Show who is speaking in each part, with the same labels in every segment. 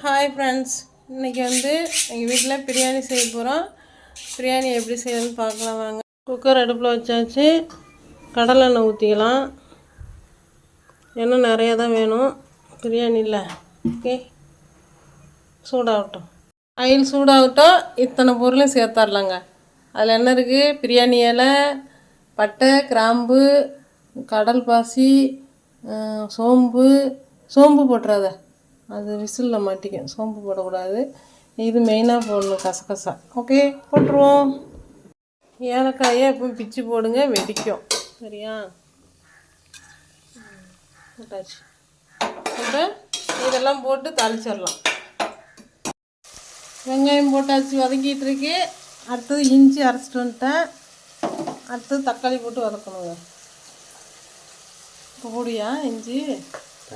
Speaker 1: Hi friends இன்றைக்கி வந்து எங்கள் வீட்டில் பிரியாணி செய்ய போகிறோம் பிரியாணி எப்படி செய்யணும்னு பார்க்கலாம் வாங்க. குக்கர் அடுப்பில் வச்சாச்சு. கடலெண்ணெய் ஊற்றிக்கலாம் எண்ணெய் நிறையா தான் வேணும். பிரியாணியில் ஓகே சூடாகட்டும். ஆயில் சூடாகட்டும். இத்தனை பொருளும் சேர்த்தாடலாங்க அதில் என்ன இருக்குது பிரியாணி இலை பட்டை கிராம்பு கடல் பாசி சோம்பு சோம்பு போட்டுறாத. அது விசிலில் மாட்டிக்கும். சோம்பு போடக்கூடாது. இது மெயினாக போடணும் கசகசா. ஓகே போட்டுருவோம். ஏலக்காயை எப்பவும் பிச்சு போடுங்க வெடிக்கும். சரியா? போட்டாச்சு. இப்போ இதெல்லாம் போட்டு தாளிச்சிடலாம். வெங்காயம் போட்டாச்சு வதக்கிட்டு இருக்கு அடுத்தது இஞ்சி அரைச்சிட்டு வந்துட்டேன். அடுத்தது தக்காளி போட்டு வதக்கணுங்க. இப்போ போடியா இஞ்சி?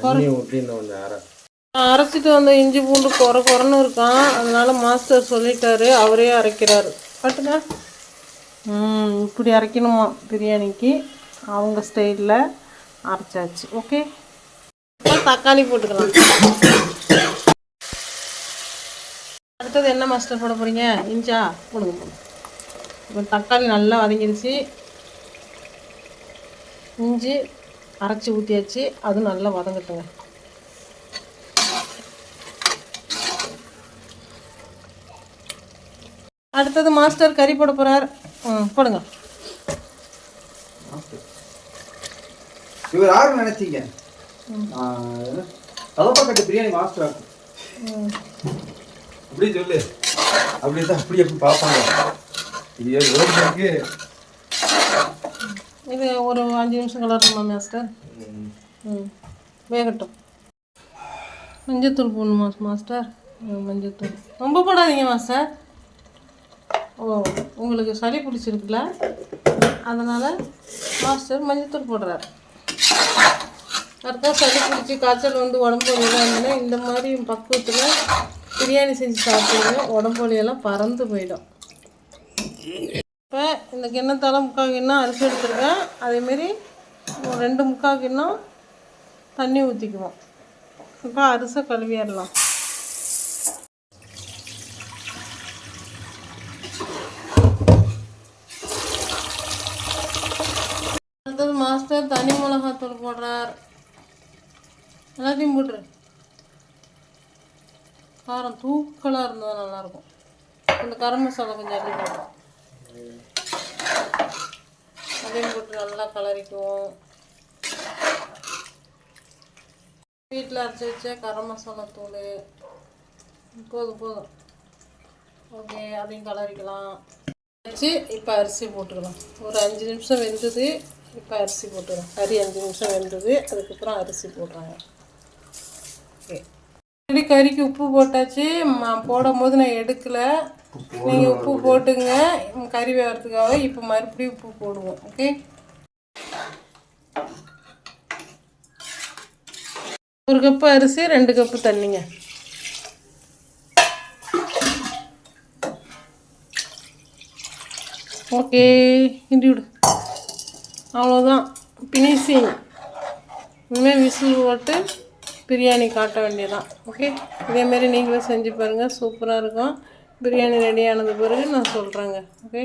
Speaker 2: தண்ணி இன்னும் கொஞ்சம்
Speaker 1: அரைச்சிட்டு வந்த இஞ்சி பூண்டு குறை குறைன்னு இருக்கான். அதனால மாஸ்டர் சொல்லிட்டாரு அவரே அரைக்கிறார். கட்டுங்க ம் இப்படி அரைக்கணுமா பிரியாணிக்கு? அவங்க ஸ்டைலில் அரைச்சாச்சு. ஓகே. தக்காளி போட்டுக்கலாம். அடுத்தது என்ன மாஸ்டர் போட போகிறீங்க இஞ்சா? போடுங்க போடுங்க. இப்போ தக்காளி நல்லா வதங்கிடுச்சு இஞ்சி அரைச்சி ஊற்றியாச்சு அதுவும் நல்லா வதங்கட்டுங்க. அடுத்தது மாஸ்டர் கறி போட போகிறார் ம் போடுங்க.
Speaker 2: இவர் யாரும் நினைச்சீங்க? தலப்பாக்கட்டு பிரியாணி மாஸ்டர்? ஆக்கும்
Speaker 1: ம்.
Speaker 2: அப்படி சொல்லு. அப்படி தான் அப்படி அப்படி பார்ப்பாங்க. இது ரோட்டுக்கு
Speaker 1: இது ஒரு அஞ்சு நிமிஷம் கலரணுமா மாஸ்டர்? ம். வேகட்டும். மஞ்சத்தூள் போடணுமா மாஸ்டர்? மஞ்சத்தூள். ரொம்ப போடாதீங்க மாஸ்டர். ஓ உங்களுக்கு சளி பிடிச்சிருக்குல்ல? அதனால் மாஸ்டர் மஞ்சத்தூள் போடுறார். கரெக்டாக சளி பிடிச்சி காய்ச்சல் வந்து உடம்பு வலியெல்லாம் இந்த மாதிரி பக்குவத்தில் பிரியாணி செஞ்சு சாப்பிட்டீங்க உடம்பு வலியெல்லாம் பறந்து போயிடும். இப்போ இந்த கிண்ணத்தால் முக்கால் கிண்ணம் அரிசி எடுத்துருக்கேன். அதேமாரி ரெண்டு முக்கால் கிண்ணம் தண்ணி ஊற்றிக்குவோம் இப்போ அரிசை கழுவிடலாம் அடுத்தது மாஸ்டர் தனி மிளகாத்தூள் போடுறார் எல்லாத்தையும் போட்டுரு. காரம் தூக்கலாக இருந்தால் நல்லாயிருக்கும். இந்த கரம் மசாலா கொஞ்சம் அள்ளி போடுறோம் அதையும் போட்டு நல்லா கலரிக்குவோம். வீட்டில் அரைச்சி வச்ச கரம் மசாலா தூள். போதும் போதும். ஓகே அதையும் கலரிக்கலாம். வச்சு இப்போ அரிசி போட்டுக்கலாம். ஒரு அஞ்சு நிமிஷம் வெந்தது இப்போ அரிசி போட்டுக்கலாம். கறி அஞ்சு நிமிஷம் வெந்தது அதுக்கப்புறம் அரிசி போடுறாங்க. ஓகே கறிக்கு உப்பு போட்டாச்சு. போடும் போது நான் எடுக்கலை. நீங்கள் உப்பு போட்டுங்க. கறி வேகிறதுக்காக இப்போ மறுபடியும் உப்பு போடுவோம். ஓகே? ஒரு கப்பு அரிசி ரெண்டு கப்பு தண்ணிங்க. ஓகே. கிண்டி விடு. அவ்வளோதான் பினிஷிங். இனிமேல் விசில் போட்டு பிரியாணி காட்ட வேண்டியதான் ஓகே இதேமாரி நீங்களும் செஞ்சு பாருங்கள் சூப்பராக இருக்கும். பிரியாணி ரெடி ஆனது பிறகு நான் சொல்கிறேங்க ஓகே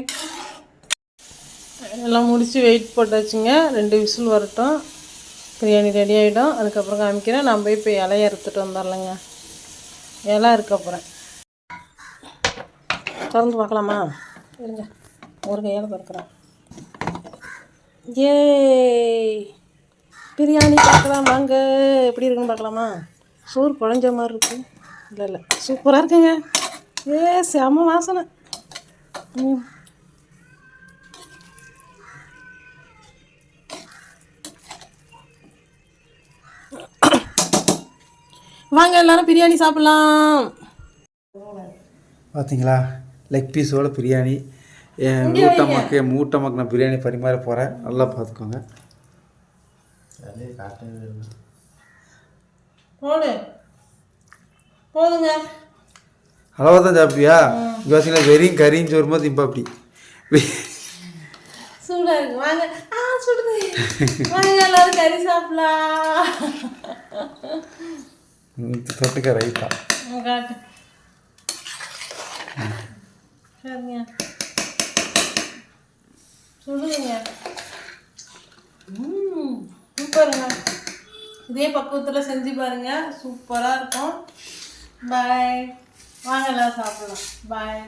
Speaker 1: எல்லாம் முடித்து வெயிட் போட்டாச்சுங்க. ரெண்டு விசில் வரட்டும். பிரியாணி ரெடி ஆகிடும் அதுக்கப்புறம் காமிக்கிறேன். நான் போய் இப்போ இலையை அறுத்துட்டு வந்துடலங்க. இலை இருக்க போகிறேன் திறந்து பார்க்கலாமா? இருங்க. ஒரு கையால் திறக்கிறேன். ஏய் பிரியாணி பார்க்கலாம் வாங்க. எப்படி இருக்குன்னு பார்க்கலாமா? சோறு குழஞ்ச மாதிரி இருக்கு. இல்லை இல்லை. சூப்பராக இருக்குங்க. ஏ செம வாசனை. ம். வாங்க எல்லாரும் பிரியாணி சாப்பிடலாம்.
Speaker 2: பார்த்தீங்களா லெக் பீஸோட பிரியாணி. என் மூட்டமாக்கு என் மூட்டமாக்கு நான் பிரியாணி பரிமாற போகிறேன் நல்லா பார்த்துக்கோங்க
Speaker 1: போடு. போதுங்க.
Speaker 2: அளவாக தான் சாப்பிட்டியா இங்கே பார்த்தீங்களா வெறியும் கறியும் சோறுமா திம்பா அப்படி
Speaker 1: சூடா இருக்கு. வாங்க. ஆ சுடுது. வாங்க எல்லாரும் கறி சாப்பிடலாம்.
Speaker 2: தொட்டுக்க ரைத்தா.
Speaker 1: காட்டு சரிங்க. சொல்லுங்க ம் சூப்பருங்க இதே பக்குவத்தில் செஞ்சு பாருங்க. சூப்பராக இருக்கும். பாய் வாங்க சாப்பிடலாம். பாய்